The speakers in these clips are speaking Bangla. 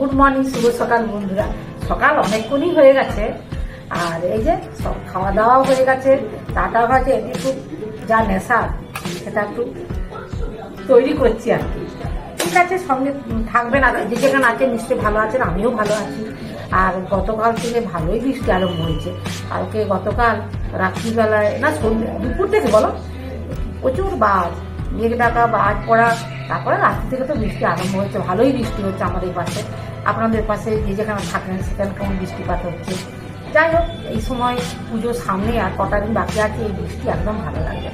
গুড মর্নিং, শুভ সকাল বন্ধুরা। সকাল অনেকক্ষণই হয়ে গেছে। আর এই যে সব খাওয়া দাওয়াও হয়ে গেছে চাটাও হয়েছে একটু যা নেশা, সেটা একটু তৈরি করছি আর কি। ঠিক আছে, সঙ্গে থাকবেন আর যে যেখানে আছে নিশ্চয়ই ভালো আছেন, আমিও ভালো আছি। আর গতকাল থেকে ভালোই বৃষ্টি আরম্ভ হয়েছে। কালকে গতকাল রাত্রিবেলায়, না সন্ধ্যে দুপুর থেকে বলো, প্রচুর বাজ, মেঘ ডাকা বাজ পড়া, তারপরে রাত্রি থেকে তো বৃষ্টি আরম্ভ হয়েছে, ভালোই বৃষ্টি হচ্ছে আমাদের পাশে। আপনাদের পাশে যে যেখানে থাকেন সেখানে কেমন বৃষ্টিপাত হচ্ছে? যাই হোক এই সময় পুজোর সামনে আর কটা দিন বাকি আছে এই বৃষ্টি একদম ভালো লাগবে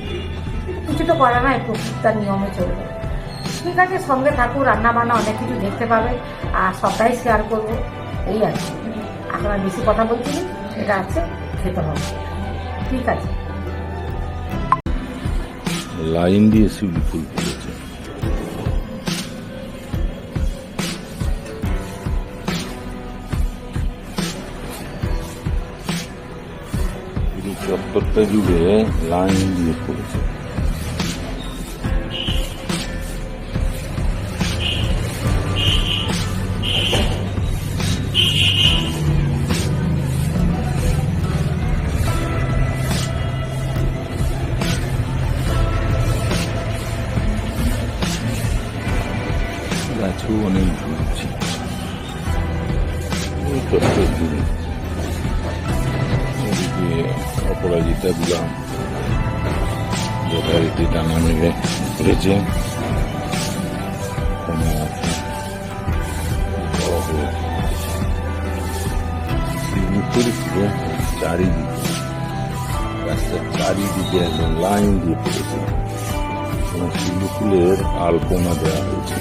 কিছু তো করা নাই প্রকৃতার নিয়মে চলবে। ঠিক আছে সঙ্গে থাকুন রান্না বান্না অনেক কিছু দেখতে পাবে আর সবটাই শেয়ার করব। এই আর কি। আর বেশি কথা বলছি না, এটা আছে খেতে হবে। ঠিক আছে। লাইন দিয়ে শিউলি ফুল চত্বরটা জুড়ে লাইন দিয়ে ফুলেছে গাছও অনেক অপরাজিতা দিলাম যথারীতি টানা মেঘে ঘুরেছে পুরো চারিদিকে চারিদিকে লাইন এবং দেওয়া হয়েছে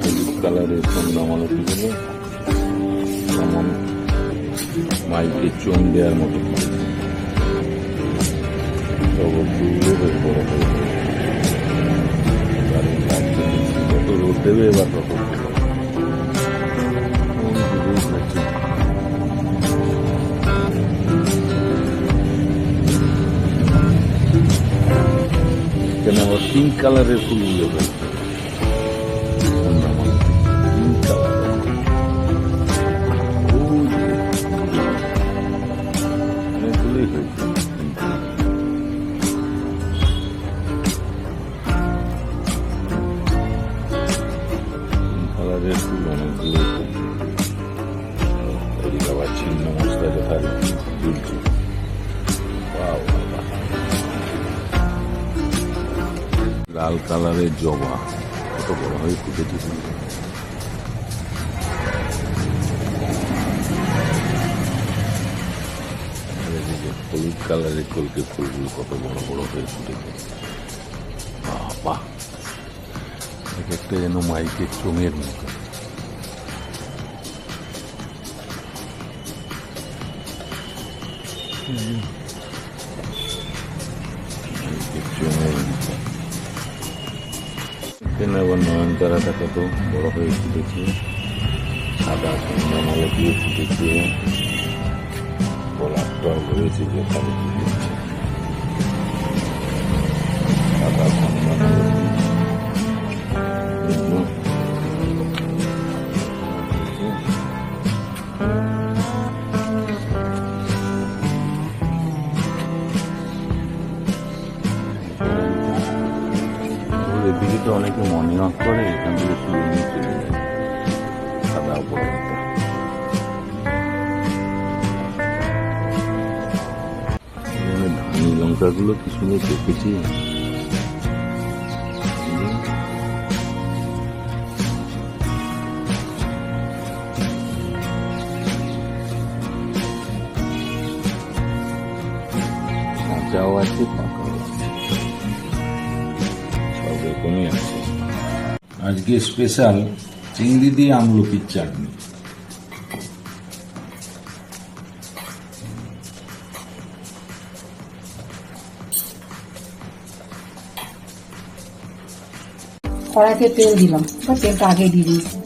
হলুদ কালারের সন্ধ্যামালতিগুলো যেমন মাইকে চোন দেওয়ার মতো জগৎগুলো বেশ দেবে এবার হচ্ছে। এখানে আবার পিঙ্ক কালারের ফুলগুলো রয়েছে ছিন্ন মশলা দেখা ঝুলছে লাল কালারের জবা। কত বড় হয়ে ফুটেছে হলুদ কালারের কলকে ফুলগুলো কত বড় বড় হয়ে ফুটেছে এক একটা যেন মাইকের চোঙের মতো। আবার নয়নতারাটা কত বড় হয়ে ফুটেছে সাদা সন্ধ্যামালা দিয়ে ফুটেছে গোলাপটাও রয়েছে যে সাদা ওয়াক করে এখান থেকে তুলে নিয়ে চলে যায় সাদা উপরে ধানি লঙ্কাগুলো কি সুন্দর দেখেছি পাকাও আছে আজকে স্পেশাল চিংড়ি দিয়ে আমলকির চাটনি। কড়াইতে তেল দিলাম বা তেলটা আগে দিয়ে দিয়েছি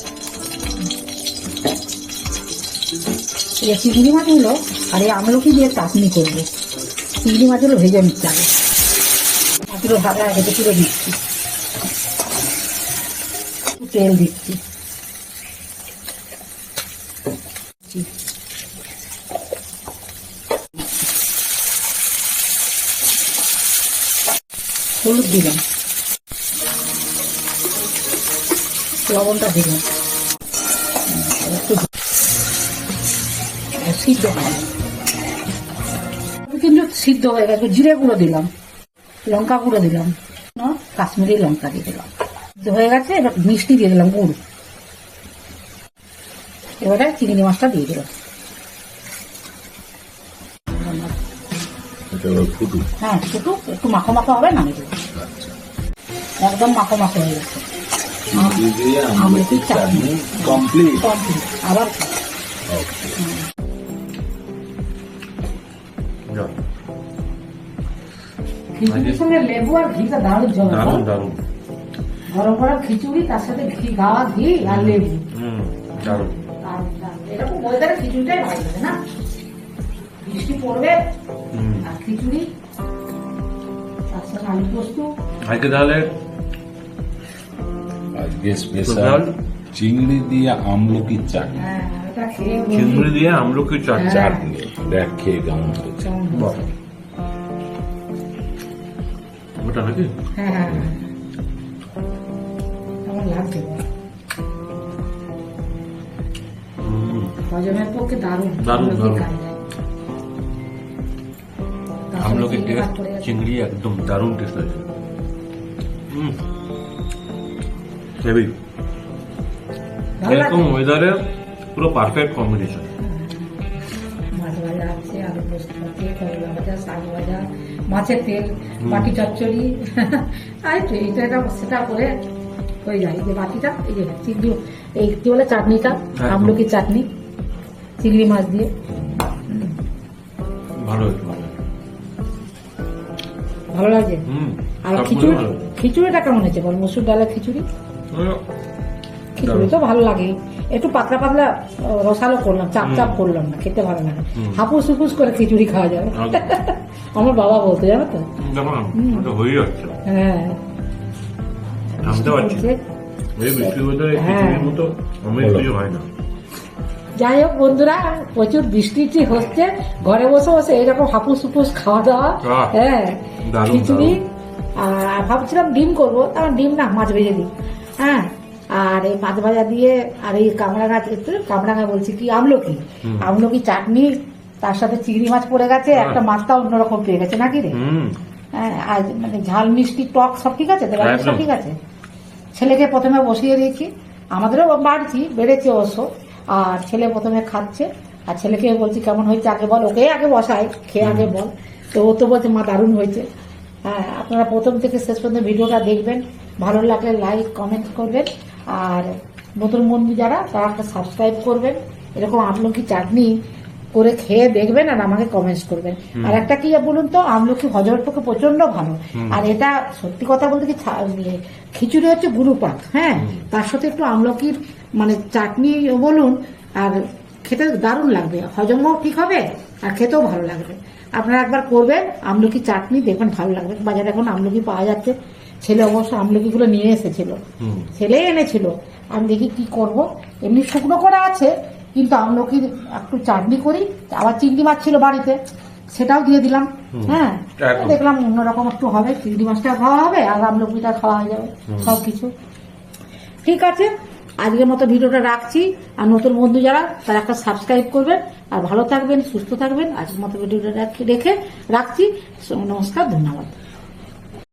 এই চিংড়ি মাছগুলো আর এই আমলকি দিয়ে চাটনি করব। চিংড়ি মাছগুলো ভেজে নিচ্ছে আগে মাছগুলো ভাজা হেঁটে তুলে দিচ্ছি তেল দিচ্ছি হলুদ দিলাম লবণটা দিলাম সিদ্ধ হয় কিন্তু সিদ্ধ হয়ে গেছে জিরে গুঁড়ো দিলাম লঙ্কা গুঁড়ো দিলাম কাশ্মীরি লঙ্কা দিয়ে দিলাম হয়ে গেছে এবার মিষ্টি দিয়ে দিলাম গুড়। এবারে চিংড়ি মাছটা দিয়ে দিলাম। হ্যাঁ শুধু একটু মাখো মাখো হবে নামিয়ে দেবো। আচ্ছা। একদম মাখো মাখো হয়ে গেছে। আবার সঙ্গে লেবু আর ঘিটা দারুণ জমে দারুণ দারুণ। গরম গরম খিচুড়ি তার সাথে ঘি গাওয়া ঘি আর লেবু। হুম এরকম ওয়েদারে খিচুড়িটাই ভালো লাগে না? বৃষ্টি পড়বে আর খিচুড়ি তার সাথে আলু পোস্ত। আজকে তাহলে আজকে স্পেশাল চিংড়ি দিয়ে আমলকির চাটনি। হ্যাঁ চিংড়ি দিয়ে আমলকির চাটনি। হ্যাঁ। চাটনি দেখ খেয়ে কেমন হয়েছে। হয়েছে। ওটা নাকি? হ্যাঁ। হজমের পক্ষে দারুণ। দারুণ, দারুণ। একদম দারুণ টেস্ট আছে। হুম হেভি। এরকম ওয়েদারে পুরো পারফেক্ট কম্বিনেশন মাছ ভাজা আছে আলু পোস্ত আছে করলা ভাজা শাক ভাজা মাছের তেল বাটি চচ্চড়ি। আর এইটা এটা সেটা করে হয়ে যায় এই যে বাটিটা এই যে চিংড়ি এই কি বলে চাটনিটা একদম। আমলকি চাটনি চিংড়ি মাছ দিয়ে। ভালো ভালো লাগে? আর খিচুড়ি খিচুড়িটা কেমন হয়েছে বল? মসুর ডালের খিচুড়ি? খিচুড়ি তো ভালো লাগে। একটু পাতলা পাতলা রসালো করলাম চাপ চাপ করলাম না খেতে ভালো লাগে। হাপুস হুপুস করে খিচুড়ি খাওয়া যাবে। আমার বাবা বলতো জানো তো? হয়ে। হ্যাঁ পারছি। খিচুড়ির মতো কিছু হয় না যাই হোক বন্ধুরা প্রচুর বৃষ্টি হচ্ছে। ঘরে বসে বসে এইরকম হাপুস হুপুস খাওয়া দাওয়া হ্যাঁ খিচুড়ি আর ভাবছিলাম ডিম করব তার ডিম না মাছ ভেজে দিই হ্যাঁ। আর এই মাছ ভাজা দিয়ে আর এই কামড়া গাছ একটু কামড়া গাছ বলছি কি আমলকি। আমলকি চাটনি তার সাথে চিংড়ি মাছ পড়ে গেছে। একটা মাছটা অন্যরকম পেয়ে গেছে নাকি রে? হ্যাঁ আর মানে ঝাল মিষ্টি টক সব ঠিক আছে? সব ঠিক আছে? ছেলেকে প্রথমে বসিয়ে দিয়েছি আমাদেরও বাড়ছি বেড়েছে অবশ্য আর ছেলে প্রথমে খাচ্ছে আর ছেলেকে বলছি কেমন হয়েছে? আগে বল ওকে আগে বসাই খেয়ে আগে বল? তো ও তো বলছে মা দারুণ হয়েছে। হ্যাঁ আপনারা প্রথম থেকে শেষ পর্যন্ত ভিডিওটা দেখবেন ভালো লাগলে লাইক কমেন্ট করবেন আর নতুন বন্ধু যারা তারা একটা সাবস্ক্রাইব করবেন। এরকম আমলকি চাটনি করে খেয়ে দেখবেন আর আমাকে কমেন্টস করবেন। আর একটা কি বলুন তো আমলকি হজমের পক্ষে প্রচণ্ড ভালো। আর এটা সত্যি কথা বলতে কি ইয়ে, খিচুড়ি হচ্ছে গুরুপাক হ্যাঁ? তার সাথে একটু আমলকির মানে চাটনি বলুন আর খেতে দারুণ লাগবে। হজমও ঠিক হবে আর খেতেও ভালো লাগবে। আপনারা একবার করবেন আমলকি চাটনি দেখবেন ভালো লাগবে। বাজারে এখন আমলকি পাওয়া যাচ্ছে। ছেলে অবশ্য আমলকিগুলো নিয়ে এসেছিল। ছেলে এনেছিল। আমি দেখি কি করব? এমনি শুকনো করা আছে কিন্তু আমলকির একটু চাটনি করি আবার চিংড়ি মাছ ছিল বাড়িতে সেটাও দিয়ে দিলাম। হ্যাঁ। দেখলাম অন্যরকম একটু হবে চিংড়ি মাছটা খাওয়া হবে আর আমলকিটা খাওয়া হয়ে যাবে সব কিছু ঠিক আছে আজকের মতো ভিডিওটা রাখছি। আর নতুন বন্ধু যারা তারা একটা সাবস্ক্রাইব করবেন। আর ভালো থাকবেন সুস্থ থাকবেন। আজকের মতো ভিডিওটা রেখে রাখছি। নমস্কার ধন্যবাদ।